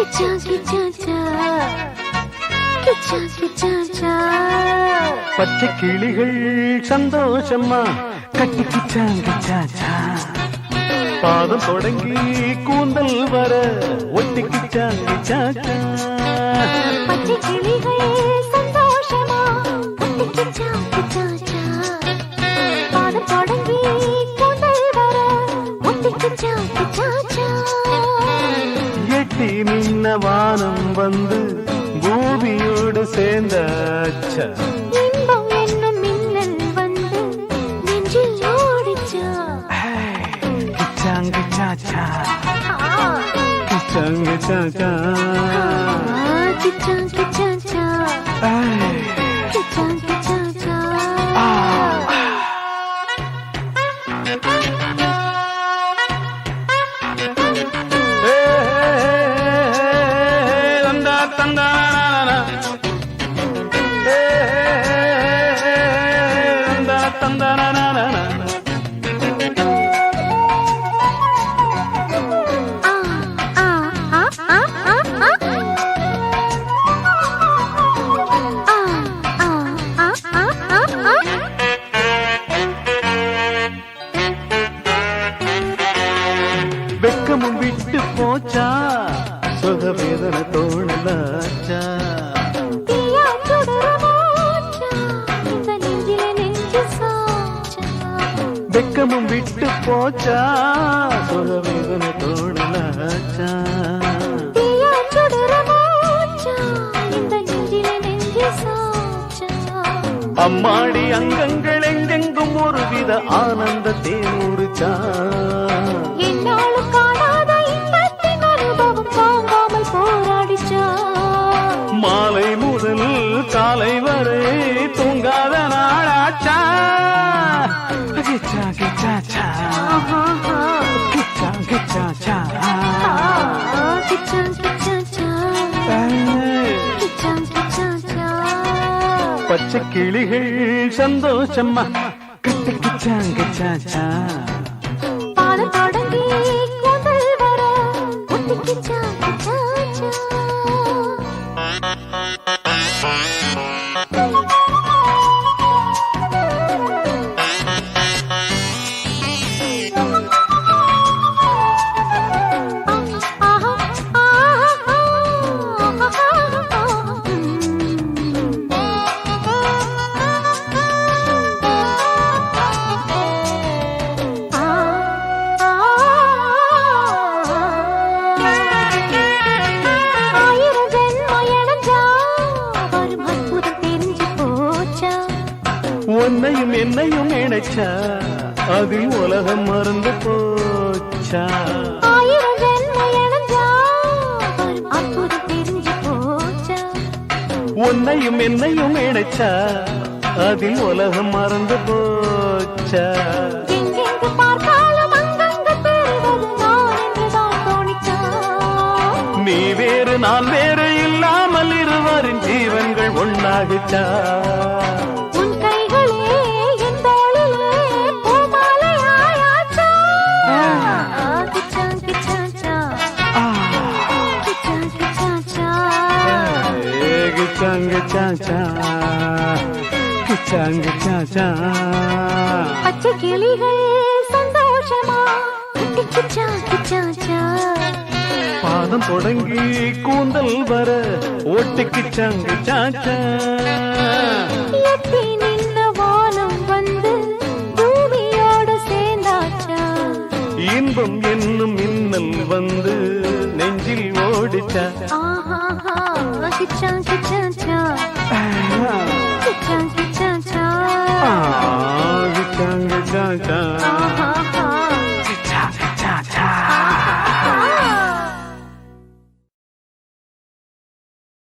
கிச்சா கிச்சாச்சா கிச்சா கிச்சாச்சா பச்சை கிளிகள் சந்தோஷமா கட்டி கிச்சா கிச்சாச்சா பாதம் தொடங்கி கூந்தல் வர ஒட்டி கிச்சா கிச்சாச்சா பச்சை கிளிகள் சந்தோஷமா? பாதம் தொடங்கி கூந்தல் வர ஒட்டி கிச்சா மின்ன வானம் வந்து பூமியோடு சேர்ந்த அச்சா. கிச்சாங்கச்சாச்சா கிச்சாங்கச்சாச்சா கிச்சாங்க வெக்கமும் விட்டு போச்சா சுக வேதனை தோணலாச்சா வெக்கமும் விட்டு போச்சா? சொல்லவேதன தோணலாச்சா? அம்மாடி அங்கங்கள் எங்கெங்கும் ஒருவித ஆனந்த தேனூறுச்சா பச்சை கிளிகள் சந்தோஷம்மா கிச்சா கிச்சா கிச்சா உன்னையும் என்னையும் இணைச்சா அதில் உலகம் மறந்து போச்சா? உன்னையும் என்னையும் இணைச்சா அதில் உலகம் மறந்து போச்சா? நீ வேறு நான் வேறு இல்லாமல் இருவரின் ஜீவன்கள் ஒன்றாகிச்சா சாச்சா. கிச்சாங்கு சாச்சா. பச்சை கிளிகள் சந்தோஷமா? கிச்சா கிச்சாச்சா பாதம் தொடங்கி கூந்தல் வர ஓட்டுக்கு சாங்கு சாச்சா. இன்பம் என்னும் மின்னல் வந்து நெஞ்சில் ஓடிச்சா. 귀찮 귀찮죠 귀찮. 귀찮죠 아 귀찮 귀찮죠